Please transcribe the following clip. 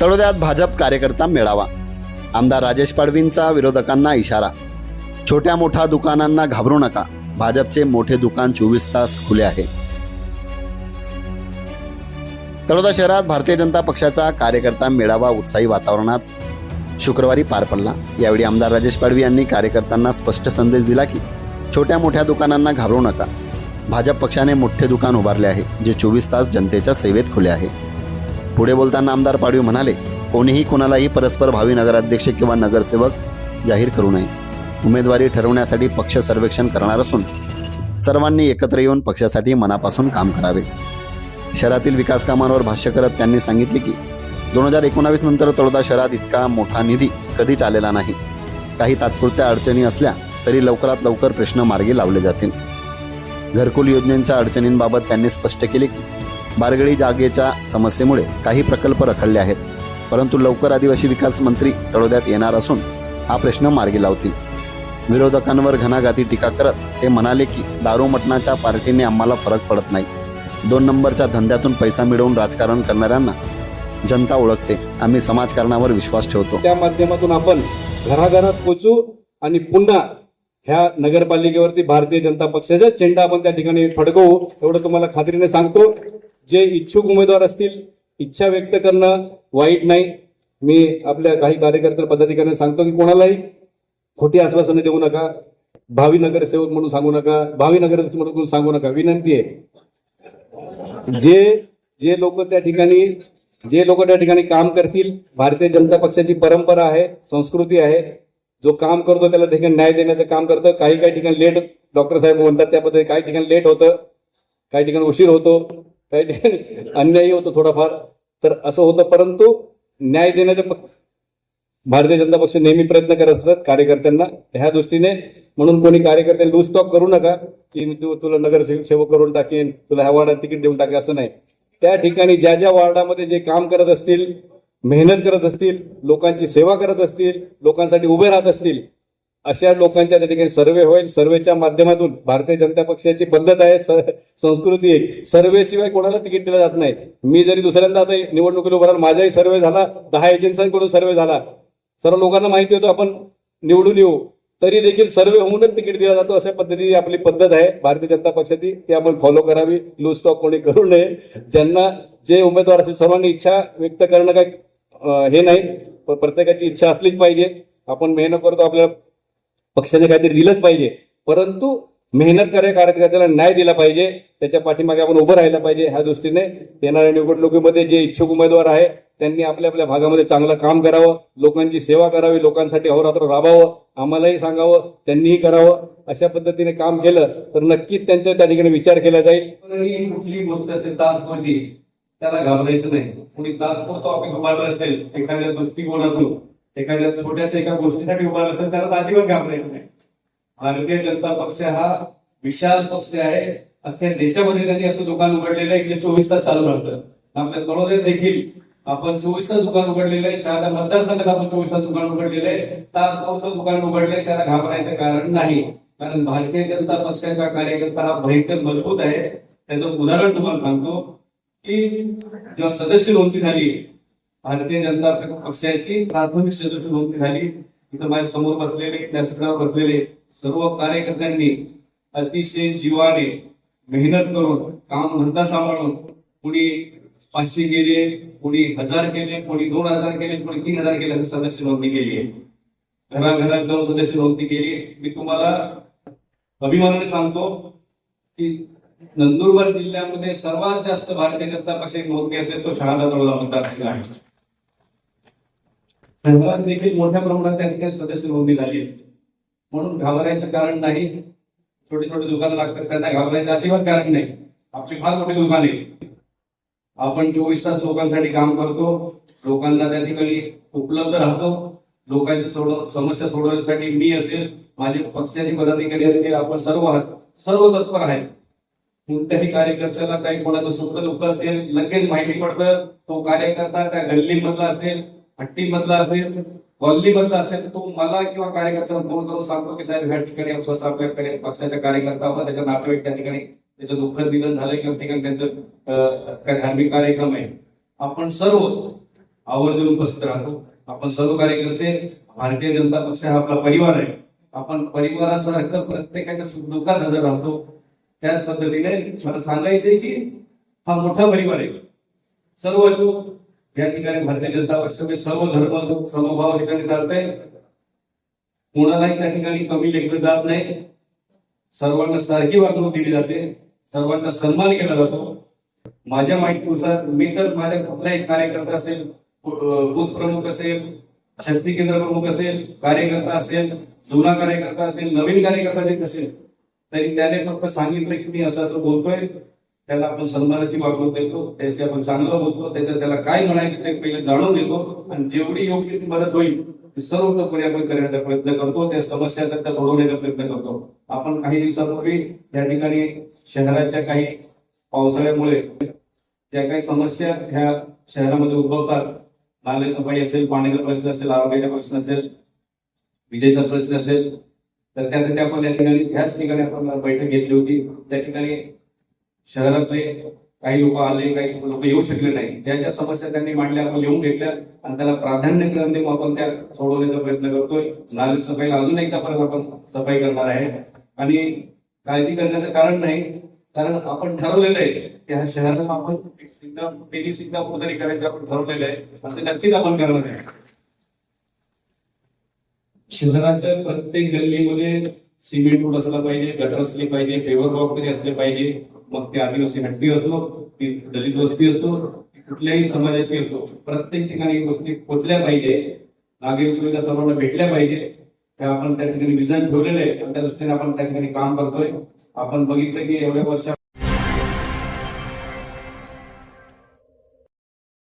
तळोद्यात भाजप कार्यकर्ता मेळावा. आमदार राजेश पाडवींचा विरोधकांना इशारा. छोट्या मोठ्या दुकानांना घाबरू नका. भाजपचे मोठे दुकान चोवीस तास खुले आहे. तळोदा शहरात भारतीय जनता पक्षाचा कार्यकर्ता मेळावा उत्साही वातावरणात शुक्रवारी पार पडला. यावेळी आमदार राजेश पाडवी यांनी कार्यकर्त्यांना स्पष्ट संदेश दिला की छोट्या मोठ्या दुकानांना घाबरू नका. भाजप पक्षाने मोठे दुकान उभारले आहे जे चोवीस तास जनतेच्या सेवेत खुले आहे. पुढे बोलताना आमदार पाडवी म्हणाले कोणीही कोणालाही परस्पर भावी नगराध्यक्ष किंवा नगरसेवक जाहीर करू नये. उमेदवारी ठरवण्यासाठी पक्ष सर्वेक्षण करणार असून सर्वांनी एकत्र येऊन पक्षासाठी मनापासून काम करावे. शहरातील विकास कामांवर भाष्य करत त्यांनी सांगितले की दोन हजार एकोणावीस नंतर तळोदा शहरात इतका मोठा निधी कधीच आलेला नाही. काही तात्पुरत्या अडचणी असल्या तरी लवकरात लवकर प्रश्न मार्गी लावले जातील. घरकुल योजनेच्या अडचणींबाबत त्यांनी स्पष्ट केले की बारगळी जागेच्या समस्येमुळे काही प्रकल्प रखडले आहेत. परंतु लवकर आदिवासी विकास मंत्री तळोद्यात येणार असून हा प्रश्न मार्गी लावतील. विरोधकांवर घणाघाती टीका करत ते म्हणाले की दारू मटणाच्या पार्टीने आम्हाला फरक पडत नाही. दोन नंबरच्या धंद्यातून पैसा मिळवून राजकारण करणाऱ्यांना जनता ओळखते. आम्ही समाजकारणावर विश्वास ठेवतो. त्या माध्यमातून आपण घराघरात पोचू आणि पुन्हा ह्या नगरपालिकेवरती भारतीय जनता पक्षाचा चेंडा आपण त्या ठिकाणी फडकवू. एवढं तुम्हाला खात्रीने सांगतो. जे इच्छुक उमेदवार असतील इच्छा व्यक्त करणं वाईट नाही. मी आपल्या काही कार्यकर्ते पदाधिकाऱ्यांना सांगतो की कोणालाही खोटी आश्वासनं देऊ नका. भावी नगरसेवक म्हणून सांगू नका. भावी नगर म्हणून सांगू नका. विनंती आहे. जे जे लोक त्या ठिकाणी जे लोक त्या ठिकाणी काम करतील भारतीय जनता पक्षाची परंपरा आहे संस्कृती आहे जो काम करतो त्याला ठिकाणी न्याय देण्याचं काम करतं. काही काही ठिकाणी लेट डॉक्टर साहेब म्हणतात त्या पद्धतीने काही ठिकाणी लेट होतं काही ठिकाणी उशीर होतो. त्या ठिकाणी अन्यायी होतो थोडाफार. तर असं होतं परंतु न्याय देण्याच्या भारतीय जनता पक्ष नेहमी प्रयत्न करत असतात कार्यकर्त्यांना. ह्या दृष्टीने म्हणून कोणी कार्यकर्ते लूज टॉक करू नका की मी तू तुला नगरसेवक करून टाकेन तुला ह्या वार्डात तिकीट देऊन टाकेन असं नाही. त्या ठिकाणी ज्या ज्या वार्डामध्ये जे काम करत असतील मेहनत करत असतील लोकांची सेवा करत असतील लोकांसाठी उभे राहत असतील अशा लोकांच्या त्या ठिकाणी सर्वे होईल. सर्वेच्या माध्यमातून भारतीय जनता पक्षाची पद्धत आहे स- संस्कृती आहे. सर्वेशिवाय कोणाला तिकीट दिलं जात नाही. मी जरी दुसऱ्यांदा आता निवडणुकीला उभा राहिलो, माझाही सर्वे झाला दहा एजन्सींकडून सर्वे झाला. सर्व लोकांना माहिती होतं आपण निवडून येऊ. तरी देखील सर्वे होऊनच तिकीट दिला जातो अशा पद्धतीची आपली पद्धत आहे. भारतीय जनता पक्षाची ती आपण फॉलो करावी. लूज स्टॉक कोणी करू नये. ज्यांना जे उमेदवार असेल सर्वांनी इच्छा व्यक्त करणं काय हे नाही. प्रत्येकाची इच्छा असलीच पाहिजे. आपण मेहनत करतो आपल्या पक्षाने काहीतरी दिलंच पाहिजे. परंतु मेहनत करे कार्यकर्त्याला न्याय दिला पाहिजे. त्याच्या पाठीमागे आपण उभं राहिलं पाहिजे ह्या दृष्टीने. येणाऱ्या निवडणुकीमध्ये जे इच्छुक उमेदवार आहे त्यांनी आपल्या आपल्या भागामध्ये चांगलं काम करावं. लोकांची सेवा करावी लोकांसाठी अहोरात्र राबावं. आम्हालाही सांगावं त्यांनीही करावं. अशा पद्धतीने काम केलं तर नक्कीच त्यांचा त्या ठिकाणी विचार केला जाईल. कुठली गोष्ट असेल तात्पुरती त्याला घाबरायचं नाही. कुणी तात्पुरतं ऑफिस उभारलं असेल एखाद्या दृष्टिकोनातून एखाद्या छोट्याशा एका गोष्टीसाठी उभार असेल त्याला अजिबात घाबरायचं नाही. भारतीय जनता पक्ष हा विशाल पक्ष आहे. अख्ख्या देशामध्ये त्यांनी असं दुकान उघडलेलं आहे की चोवीस तास चालू राहतं. आपल्या तळोदे देखील आपण चोवीस तास दुकान उघडलेलं आहे. शहादा मतदारसंघात आपण चोवीस तास दुकान उघडलेलं आहे. तात्पुरतं दुकान उघडले त्याला घाबरायचं कारण नाही. कारण भारतीय जनता पक्षाचा कार्यकर्ता हा भयंकर मजबूत आहे. त्याचं उदाहरण तुम्हाला सांगतो की जेव्हा सदस्य नोंदणी झाली भारतीय जनता पक्षाची प्राथमिक सदस्य नोंदणी झाली. इथं माझ्यासमोर बसलेले व्यासपीठावर बसलेले सर्व कार्यकर्त्यांनी अतिशय जीवाने मेहनत करून काम धंदा सांभाळून कुणी पाचशे केले कुणी हजार केले कोणी दोन हजार केले कोणी तीन हजार केले असं सदस्य नोंदणी केली आहे. घराघरात जाऊन सदस्य नोंदणी केली मी तुम्हाला अभिमानाने सांगतो की नंदुरबार जिल्ह्यामध्ये सर्वात जास्त भारतीय जनता पक्षाची नोंदणी असेल तो शहादा तळोदा मतदारसंघ आहे. शहरात देखील मोठ्या प्रमाणात त्या ठिकाणी सदस्य नोंदणी झाली आहे म्हणून घाबरायचं कारण नाही. छोटी छोटी दुकानं लागतात त्यांना घाबरायचं अजिबात कारण नाही. आपली फार मोठी दुकान आहे. आपण चोवीस तास लोकांसाठी काम करतो. लोकांना त्या ठिकाणी उपलब्ध राहतो. लोकांच्या सोडव समस्या सोडवण्यासाठी मी असेल माझे पक्षाचे पदाधिकारी असतील आपण सर्व आहात. सर्व तत्पर आहेत. कोणत्याही कार्यकर्त्याला काही कोणाचं सुख दुःख असेल लगेच माहिती पडतं. तो कार्यकर्ता त्या गल्लीमधला असेल हट्टी मधला असेल कॉलनीमधला असेल तो मला किंवा कार्यकर्त्यांना फोन करून सांगतो की साहेब ह्या ठिकाणी आमचा आपल्याकडे पक्षाच्या कार्यकर्त्यांना त्याच्या नातेवाईक त्या ठिकाणी त्याचं दुःखद निधन झालं किंवा ठिकाणी त्यांचं काही धार्मिक कार्यक्रम आहे. आपण सर्व आवर्जून उपस्थित राहतो. आपण सर्व कार्यकर्ते भारतीय जनता पक्ष हा आपला परिवार आहे. आपण परिवारासारखं प्रत्येकाच्या सुखदुःखात हजर राहतो. त्याच पद्धतीने मला सांगायचंय की हा मोठा परिवार आहे. सर्व या ठिकाणी भारतीय जनता पक्षामध्ये सर्व धर्म समभाव ठिकाणी चालतंय. कोणालाही त्या ठिकाणी कमी लेखलं जात नाही. सर्वांना सारखी वागणूक दिली जाते. सर्वांचा सन्मान केला जातो. माझ्या माहितीनुसार मी तर माझ्या कुठलाही कार्यकर्ता असेल बूथ प्रमुख असेल शक्ती केंद्र प्रमुख असेल कार्यकर्ता असेल जुना कार्यकर्ता असेल नवीन कार्यकर्ता जे असेल तरी त्याने फक्त सांगितलं की मी असं असं बोलतोय. त्याला आपण सन्मानाची वागणूक देतो त्याशी आपण चांगलं बोलतो त्याच्या त्याला काय म्हणायचं ते पहिले जाणून घेतो आणि जेवढी योग्य ती मदत होईल सर्वतोपरी आपण करण्याचा प्रयत्न करतो त्या समस्या त्या सोडवण्याचा प्रयत्न करतो. आपण काही दिवसापूर्वी या ठिकाणी शहराच्या काही पावसाळ्यामुळे ज्या काही समस्या ह्या शहरामध्ये उद्भवतात नाले सफाई असेल पाण्याचा प्रश्न असेल आरोग्याचा प्रश्न असेल विजेचा प्रश्न असेल तर त्यासाठी आपण या ठिकाणी ह्याच ठिकाणी आपण बैठक घेतली होती. त्या ठिकाणी शहरातले काही लोक आले काही लोक येऊ शकले नाही. ज्या ज्या समस्या त्यांनी मांडल्या आपण लिहून घेतल्या आणि त्याला प्राधान्यक्रम देऊन आपण त्या सोडवण्याचा प्रयत्न करतोय. नाले सफाईला अजून एकदा परत आपण सफाई करणार आहे. आणि काळजी करण्याचं कारण नाही कारण आपण ठरवलेलं आहे की ह्या शहराला आपण सिंगापूर सिग्नल सिंगापूर तरी करायचं आपण ठरवलेलं आहे. आणि ते नक्कीच आपण करणार आहे. शहराच्या प्रत्येक गल्लीमध्ये सिमेंट रोड असला पाहिजे गटर असले पाहिजे पेवर ब्लॉक असले पाहिजे. मग ते आदिवासी हट्टी असो ती दलित वस्ती असो कुठल्याही समाजाची असो प्रत्येक ठिकाणी गोष्टी पोचल्या पाहिजे. नागरिक सुविधा सर्वांना भेटल्या पाहिजे. त्या आपण त्या ठिकाणी विजन ठेवलेलं आहे आणि त्या दृष्टीने आपण त्या ठिकाणी काम करतोय. आपण बघितलं की एवढ्या वर्षा